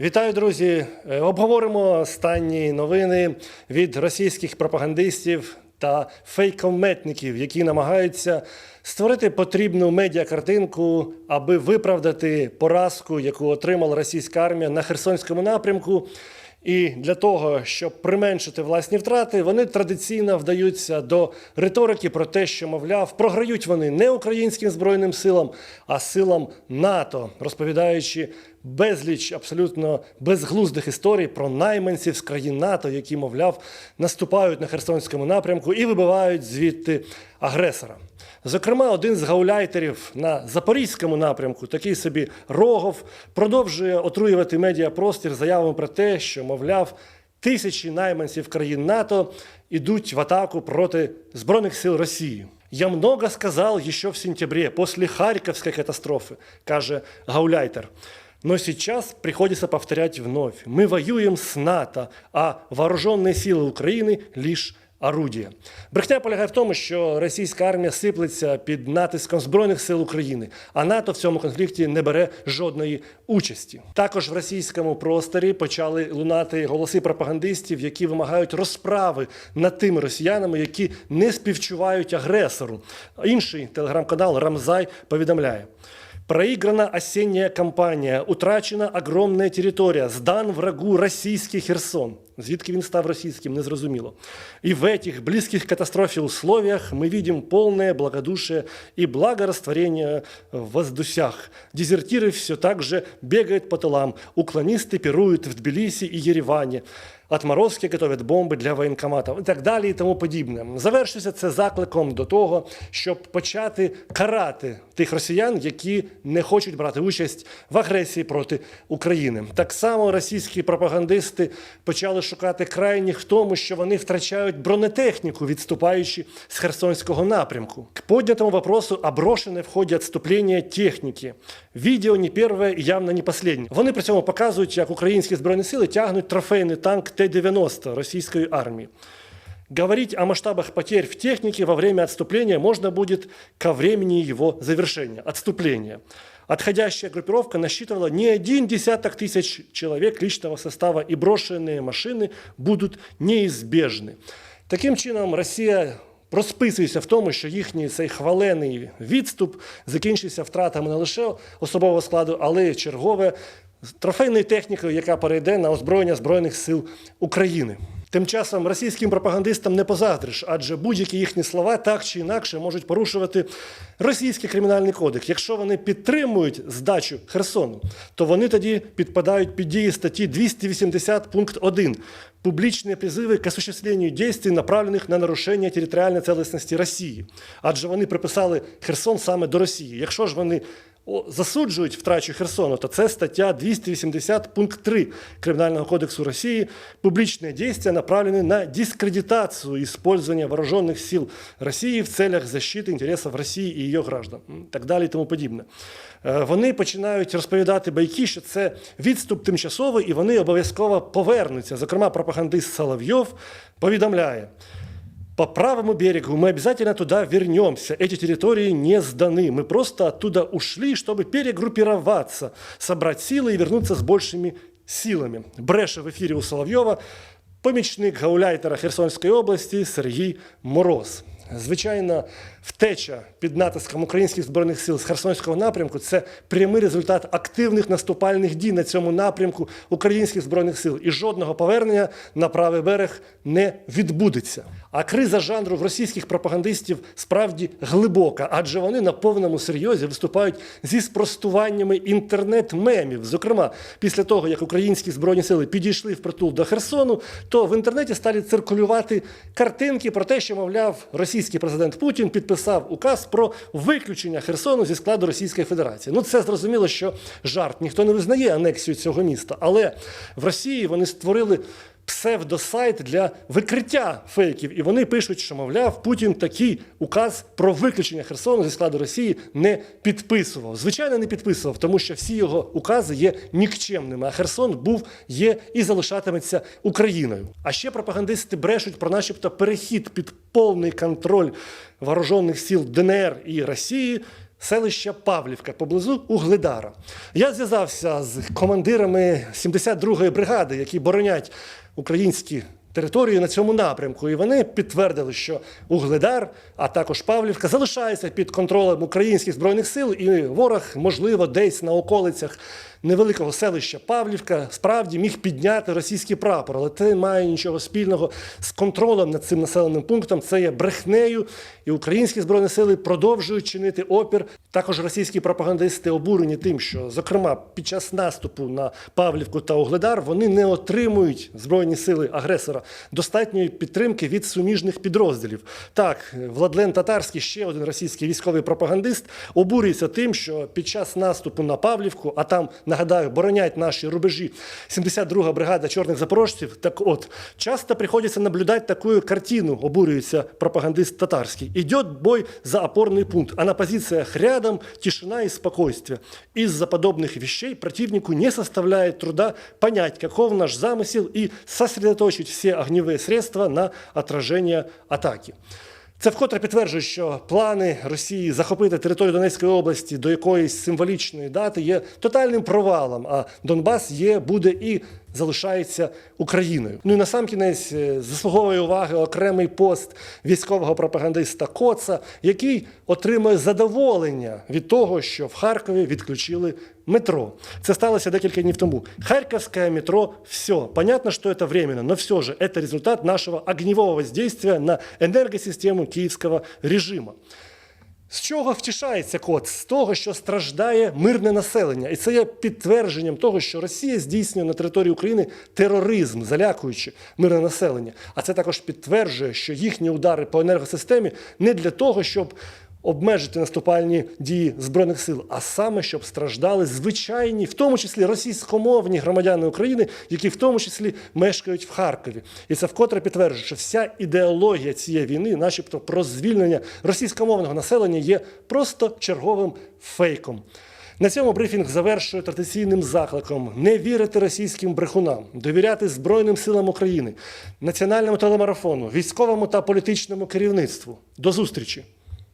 Вітаю, друзі! Е, Обговоримо останні новини від російських пропагандистів та фейкометників, які намагаються створити потрібну медіакартинку, аби виправдати поразку, яку отримала російська армія на Херсонському напрямку. І для того, щоб применшити власні втрати, вони традиційно вдаються до риторики про те, що, мовляв, програють вони не українським збройним силам, а силам НАТО, розповідаючи безліч абсолютно безглуздих історій про найманців з країн НАТО, які, мовляв, наступають на Херсонському напрямку і вибивають звідти агресора. Зокрема, один з гауляйтерів на запорізькому напрямку, такий собі Рогов, продовжує отруювати медіапростір заявами про те, що, мовляв, тисячі найманців країн НАТО ідуть в атаку проти Збройних сил Росії. Я много сказал еще в сентябре, после Харьковской катастрофы, каже Гауляйтер. Но сейчас приходится повторять вновь. Мы воюем с НАТО, а вооруженные силы Украины лишь орудія. Брехня полягає в тому, що російська армія сиплеться під натиском Збройних сил України, а НАТО в цьому конфлікті не бере жодної участі. Також в російському просторі почали лунати голоси пропагандистів, які вимагають розправи над тими росіянами, які не співчувають агресору. Інший телеграм-канал Рамзай повідомляє. Проиграна осенняя кампанія, утрачена огромная територія, здан врагу російський Херсон. Звідки він став російським, незрозуміло. І в этих близких к катастрофе условиях мы видим полное благодушие и благорастворение в воздусях. Дезертиры все так же бегают по тылам, уклонисты пируют в Тбилиси и Ереване. Отморозки готовят бомби для воєнкоматів і так далі, і тому подібне. Завершується це закликом до того, щоб почати карати тих росіян, які не хочуть брати участь в агресії проти України. Так само російські пропагандисти почали шукати крайніх в тому, що вони втрачають бронетехніку, відступаючи з Херсонського напрямку. К поднятому вопросу оброшене в ході відступлення техніки. Відео не перше явно не останнє. Вони при цьому показують, як українські збройні сили тягнуть трофейний танк Т-90 російської армії. Говорить о масштабах потерь в технике во время отступления можно будет ко времени его завершения, отступления. Отходящая группировка насчитывала не один десяток тысяч человек личного состава, и брошенные машины будут неизбежны. Таким чином, Росія розписується в тому, що їхній цей хвалений відступ закінчився втратами не лише особового складу, але й чергове трофейною технікою, яка перейде на озброєння Збройних сил України. Тим часом російським пропагандистам не позаздриш, адже будь-які їхні слова так чи інакше можуть порушувати російський кримінальний кодекс. Якщо вони підтримують здачу Херсону, то вони тоді підпадають під дії статті 280 пункт 1 публічні призиви к осуществлению действий, направлених на нарушення територіальної цілісності Росії. Адже вони приписали Херсон саме до Росії. Якщо ж вони засуджують втрачу Херсону, то це стаття 280 пункт 3 Кримінального кодексу Росії. Публічні дії направлені на дискредитацію использования вооруженных сил Росії в целях защиты інтересів Росії і її граждан. Так далі тому подібне. Е, Вони починають розповідати байки, що це відступ тимчасовий, і вони обов'язково повернуться. Зокрема, пропагандист Соловйов повідомляє По правому берегу мы обязательно туда вернемся. Эти территории не сданы. Мы просто оттуда ушли, чтобы перегруппироваться, собрать силы и вернуться с большими силами. Бреше в ефірі у Соловйова помічник гауляйтера Херсонської області Сергій Мороз. Звичайно, втеча під натиском українських збройних сил з Херсонського напрямку це прямий результат активних наступальних дій на цьому напрямку українських збройних сил. І жодного повернення на правий берег не відбудеться. А криза жанру в російських пропагандистів справді глибока, адже вони на повному серйозі виступають зі спростуваннями інтернет-мемів. Зокрема, після того, як українські збройні сили підійшли в притул до Херсону, то в інтернеті стали циркулювати картинки про те, що, мовляв, російський президент Путін підписав указ про виключення Херсону зі складу Російської Федерації. Ну, це зрозуміло, що жарт. Ніхто не визнає анексію цього міста. Але в Росії вони створили псевдосайт для викриття фейків, і вони пишуть, що мовляв, Путін такий указ про виключення Херсону зі складу Росії не підписував. Звичайно, не підписував, тому що всі його укази є нікчемними. А Херсон був, є і залишатиметься Україною. А ще пропагандисти брешуть про, начебто, перехід під повний контроль вооружених сил ДНР і Росії селища Павлівка поблизу Угледара. Я зв'язався з командирами 72-ї бригади, які боронять українські території на цьому напрямку. І вони підтвердили, що Угледар, а також Павлівка залишається під контролем українських збройних сил, і ворог, можливо, десь на околицях невеликого селища Павлівка справді міг підняти російський прапор, але це не має нічого спільного з контролем над цим населеним пунктом. Це є брехнею, і українські збройні сили продовжують чинити опір. Також російські пропагандисти обурені тим, що, зокрема, під час наступу на Павлівку та Угледар вони не отримують збройні сили агресора достатньої підтримки від суміжних підрозділів. Так, Владлен Татарський, ще один російський військовий пропагандист, обурюється тим, що під час наступу на Павлівку, а там нагадаю, боронять наші рубежі 72-га бригада чорних запорожців. Так от часто приходится наблюдать такую картину, обурюється пропагандист татарский. Идет бой за опорный пункт, а на позициях рядом тишина и спокойствие. Из-за подобных вещей противнику не составляет труда понять, каков наш замысел и сосредоточить все огневые средства на отражение атаки. Це вкотре підтверджує, що плани Росії захопити територію Донецької області до якоїсь символічної дати є тотальним провалом, а Донбас є, буде і залишається Україною. Ну і на сам кінець е, заслуговує уваги окремий пост військового пропагандиста Коца, який отримує задоволення від того, що в Харкові відключили метро. Це сталося декілька днів тому. Харьковское метро – все. Понятно, что это временно, но все же это результат нашего огневого воздействия на енергосистему київського режиму. З чого втішається кот? З того, що страждає мирне населення. І це є підтвердженням того, що Росія здійснює на території України тероризм, залякуючи мирне населення. А це також підтверджує, що їхні удари по енергосистемі не для того, щоб обмежити наступальні дії збройних сил, а саме щоб страждали звичайні, в тому числі російськомовні громадяни України, які в тому числі мешкають в Харкові. І це вкотре підтверджує, що вся ідеологія цієї війни, начебто про звільнення російськомовного населення, є просто черговим фейком. На цьому брифінг завершує традиційним закликом не вірити російським брехунам, довіряти Збройним силам України, національному телемарафону, військовому та політичному керівництву. До зустрічі!